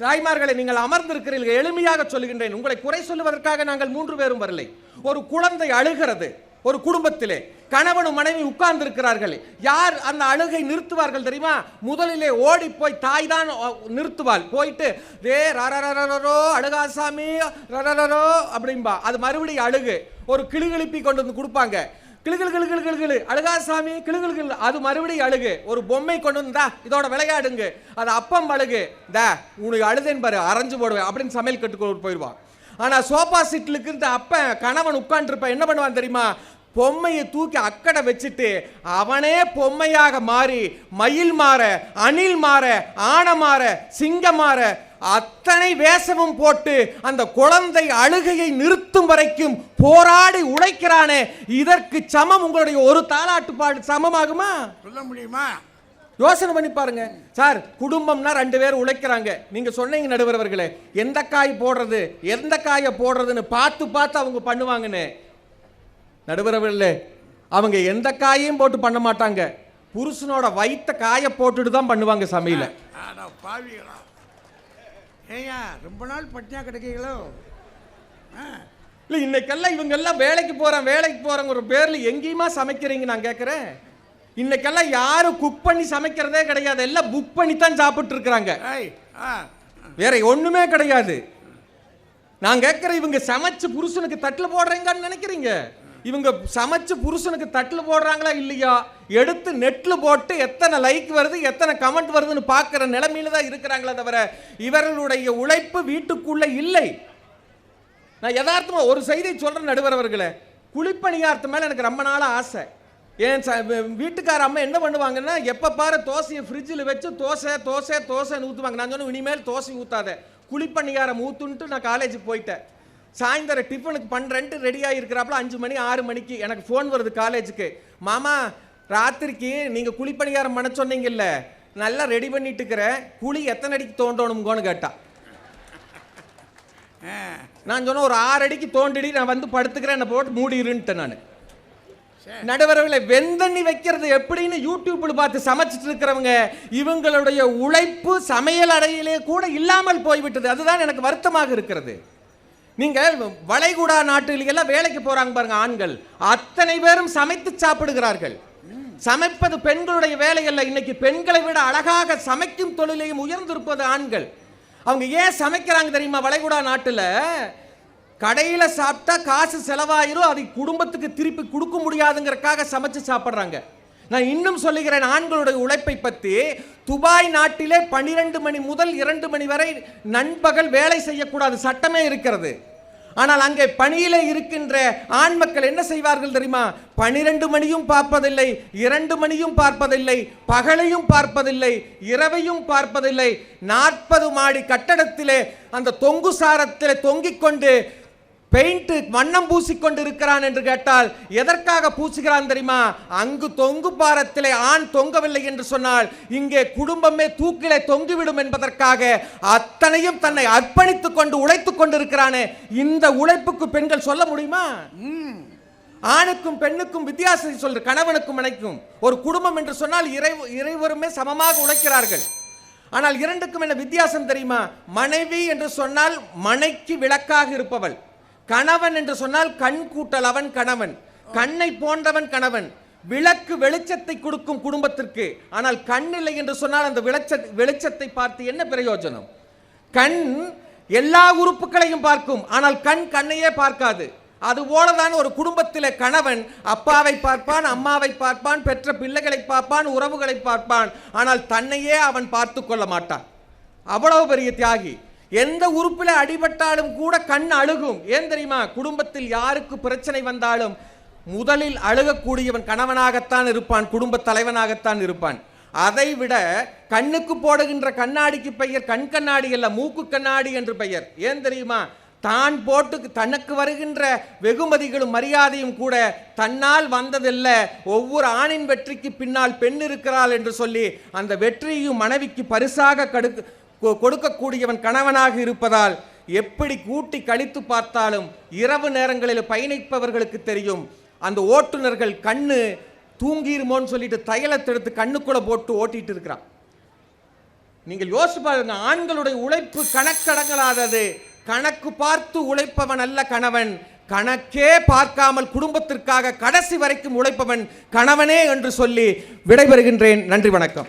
தாய்மார்களை நீங்கள் அமர்ந்திருக்கிறீர்கள். எளிமையாக சொல்லுகின்றேன். உங்களை குறை சொல்லுவதற்காக நாங்கள் மூன்று பேரும் வரலை. ஒரு குழந்தை அழுகிறது. ஒரு குடும்பத்திலே கணவனும் மனைவி உட்கார்ந்து இருக்கிறார்கள் யார் அந்த அழுகை நிறுத்துவார்கள் தெரியுமா? முதலிலே ஓடி போய் தாய் தான் நிறுத்துவாள். போயிட்டு வே ரரரரரோ அழுகாசாமி ரரரரோ அப்படிம்பா. அது மறுபடியும் அழுகு. ஒரு கிளுகிழுப்பி கொண்டு வந்து கொடுப்பாங்க. கிளுகிழு கிளு கிளு கிளு கிளு அழுகாசாமி கிளுகிழு கிளு அது மறுபடியும் அழுகு. ஒரு பொம்மை கொண்டு வந்தா இதோட விளையாடுங்க. அது அப்பம் அழுகு. த உனக்கு அழுதேன் பாரு அரைஞ்சு போடுவேன். அப்படின்னு சமையல் கட்டுக்கு போயிடுவான். ஆனால் சோஃபா சீட்டில் இருக்கிற அப்ப கணவன் உட்காந்துருப்பேன் என்ன பண்ணுவான் தெரியுமா? பொம்மையை தூக்கி அக்கடை வச்சுட்டு அவனே பொம்மையாக மாறி மயில் மாற அணில் மாற ஆனை மாற சிங்கம் மாற அத்தனை வேஷமும் போட்டு அந்த குழந்தை அழுகையை நிறுத்தும் வரைக்கும் போராடி உழைக்கிறானே. இதற்கு சமம் உங்களுடைய ஒரு தாலாட்டு பாடு சமமாகுமா? சொல்ல முடியுமா? யோசனை பண்ணி பாருங்க. சார் குடும்பம்னா ரெண்டு பேர் உழைக்கிறாங்க. நீங்க சொன்னீங்க நடுவர் அவர்களே எந்த காய் போடுறது எந்த காயை போடுறதுன்னு பார்த்து பார்த்து அவங்க பண்ணுவாங்கன்னு. நடுவர் அவர்களே அவங்க எந்த காயையும் போட்டு பண்ண மாட்டாங்க. புருஷனோட வயித்த காய போட்டுட்டு தான் பண்ணுவாங்க சமையல. பாவிகளா? ஏய்யா ரொம்ப நாள் பட்டியா கிடைக்கீங்களோ? இல்ல இன்னைக்கெல்லாம் இவங்க எல்லாம் வேலைக்கு போறேன் வேலைக்கு போறேங்க ஒரு பேர்ல எங்கேயுமா சமைக்கிறீங்க நான் கேட்கறேன் இன்னைக்கெல்லாம் யாரும் குக் பண்ணி சமைக்கிறதே கிடையாது. எல்லாம் புக் பண்ணி தான் சாப்பிட்டு இருக்கிறாங்க ஏய் வேற ஒண்ணுமே கிடையாது. நான் கேட்கிற இவங்க சமைச்சு புருஷனுக்கு தட்டுல போடுறீங்கன்னு நினைக்கிறீங்க? இவங்க சமைச்சு புருஷனுக்கு தட்டில் போடுறாங்களா இல்லையா? எடுத்து நெட்டில் போட்டு எத்தனை லைக் வருது எத்தனை கமெண்ட் வருதுன்னு பார்க்குற நிலைமையில தான் இருக்கிறாங்களே தவிர இவர்களுடைய உழைப்பு வீட்டுக்குள்ளே இல்லை. நான் யதார்த்தமாக ஒரு செய்தியை சொல்கிறேன் நடுவர் அவர்களே. குழிப்பணியார்த்து மேலே எனக்கு ரொம்ப நாளாக ஆசை. ஏன் ச- வீட்டுக்கார அம்மா என்ன பண்ணுவாங்கன்னா எப்போ பாரு தோசையை ஃப்ரிட்ஜில் வச்சு தோசை தோசை தோசைன்னு ஊற்றுவாங்க நான் சொன்னேன் இனிமேல் தோசை ஊற்றாத குழிப்பணியாரம் ஊற்றுன்ட்டு நான் காலேஜுக்கு போயிட்டேன். சாயந்தரம் டிஃபனுக்கு பண்றேன்ட்டு ரெடியாக இருக்கிறாப்புல அஞ்சு மணி ஆறு மணிக்கு. எனக்கு ஃபோன் வருது காலேஜுக்கு மாமா ராத்திரிக்கு நீங்கள் குழிப்பணியாரம் பண்ண சொன்னீங்கல்ல. நல்லா ரெடி பண்ணிட்டு இருக்கிறேன் குழி எத்தனை அடிக்கு தோண்டணுங்கோன்னு கேட்டா. நான் சொன்ன ஒரு ஆறு அடிக்கு தோண்டிடி நான் வந்து படுத்துக்கிறேன். என்னை போட்டு மூடிருன்ட்டேன் நான். நடுவரவில் வெந்தண்ணி வைக்கிறது எப்படின்னு யூடியூப்ல பார்த்து சமைச்சிட்டு இருக்கிறவங்க இவங்களுடைய உழைப்பு சமையல் அறையிலே கூட இல்லாமல் போய்விட்டது. அதுதான் எனக்கு வருத்தமாக இருக்கிறது. நீங்கள் வளைகுடா நாட்டிலெல்லாம் வேலைக்கு போகிறாங்க பாருங்க ஆண்கள். அத்தனை பேரும் சமைத்து சாப்பிடுகிறார்கள். சமைப்பது பெண்களுடைய வேலை அல்ல. இன்னைக்கு பெண்களை விட அழகாக சமைக்கும் தொழிலையும் உயர்ந்திருப்பது ஆண்கள். அவங்க ஏன் சமைக்கிறாங்க தெரியுமா? வளைகுடா நாட்டில் கடையில் சாப்பிட்டா காசு செலவாயிரும் அதை குடும்பத்துக்கு திருப்பி கொடுக்க முடியாதுங்கிறக்காக சமைச்சு சாப்பிட்றாங்க. நான் இன்னும் சொல்லுகிறேன் ஆண்களுடைய உழைப்பை பற்றி துபாய் நாட்டிலே பன்னிரண்டு மணி முதல் இரண்டு மணி வரை நண்பகல் வேலை செய்யக்கூடாது சட்டமே இருக்கிறது. ஆனால் அங்கே பணியில இருக்கின்ற ஆண் மக்கள் என்ன செய்வார்கள் தெரியுமா? பனிரெண்டு மணியும் பார்ப்பதில்லை இரண்டு மணியும் பார்ப்பதில்லை பகலையும் பார்ப்பதில்லை இரவையும் பார்ப்பதில்லை. நாற்பது மாடி கட்டடத்திலே அந்த தொங்கு சாரத்திலே தொங்கிக் கொண்டு பெயிண்ட் வண்ணம் பூசிக்கொண்டு இருக்கிறான் என்று கேட்டால் எதற்காக பூசுகிறான் தெரியுமா? அங்கு தொங்கு பாரத்திலே ஆண் தொங்கவில்லை என்று சொன்னால் இங்கே குடும்பமே தூக்கிலே தொங்கிவிடும் என்பதற்காக அத்தனையும் தன்னை அர்ப்பணித்துக் கொண்டு உழைத்துக் கொண்டு இருக்கிறானே இந்த உழைப்புக்கு பெண்கள் சொல்ல முடியுமா? ஆணுக்கும் பெண்ணுக்கும் வித்தியாசத்தை சொல்ற கணவனுக்கும் மனைக்கும். ஒரு குடும்பம் என்று சொன்னால் இறை இறைவருமே சமமாக உழைக்கிறார்கள். ஆனால் இரண்டுக்கும் என்ன வித்தியாசம் தெரியுமா? மனைவி என்று சொன்னால் மனைக்கு விளக்காக இருப்பவள். கணவன் என்று சொன்னால் கண் கூட்டல் அவன் கணவன் கண்ணை போன்றவன் கணவன். விளக்கு வெளிச்சத்தை கொடுக்கும் குடும்பத்திற்கு. ஆனால் கண் இல்லை என்று சொன்னால் அந்த வெளிச்ச வெளிச்சத்தை பார்த்து என்ன பிரயோஜனம்? கண் எல்லா உறுப்புகளையும் பார்க்கும். ஆனால் கண் கண்ணையே பார்க்காது. அதுபோலதான் ஒரு குடும்பத்தில் கணவன் அப்பாவை பார்ப்பான் அம்மாவை பார்ப்பான் பெற்ற பிள்ளைகளை பார்ப்பான் உறவுகளை பார்ப்பான். ஆனால் தன்னையே அவன் பார்த்து கொள்ள மாட்டான். அவ்வளவு பெரிய தியாகி. எந்த உறுப்பில் அடிபட்டாலும் கூட கண் அழுகும். ஏன் தெரியுமா? குடும்பத்தில் யாருக்கு பிரச்சனை வந்தாலும் முதலில் அழுகக்கூடியவன் கணவனாகத்தான் இருப்பான் குடும்ப தலைவனாகத்தான் இருப்பான். அதை விட கண்ணுக்கு போடுகின்ற கண்ணாடிக்கு பெயர் கண் கண்ணாடி அல்ல மூக்கு கண்ணாடி என்று பெயர். ஏன் தெரியுமா? தான் போட்டு தனக்கு வருகின்ற வெகுமதிகளும் மரியாதையும் கூட தன்னால் வந்ததில்ல. ஒவ்வொரு ஆணின் வெற்றிக்கு பின்னால் பெண் இருக்கிறாள் என்று சொல்லி அந்த வெற்றியையும் மனைவிக்கு பரிசாக கடுக்கு கொடுக்கக்கூடியவன் கணவனாக இருப்பதால் எப்படி கூட்டி கழித்து பார்த்தாலும் இரவு நேரங்களில் பயணிப்பவர்களுக்கு தெரியும். அந்த ஓட்டுநர்கள் கண்ணு தூங்கிருமோன்னு சொல்லிட்டு தையலத்தை எடுத்து கண்ணுக்குள்ளே போட்டு ஓட்டிட்டு இருக்கிறான். நீங்கள் யோசிச்சு பாருங்க ஆண்களுடைய உழைப்பு கணக்கடங்கலாதது கணக்கு பார்த்து உழைப்பவன் அல்ல கணவன். கணக்கே பார்க்காமல் குடும்பத்திற்காக கடைசி வரைக்கும் உழைப்பவன் கணவனே என்று சொல்லி விடைபெறுகின்றேன். நன்றி வணக்கம்.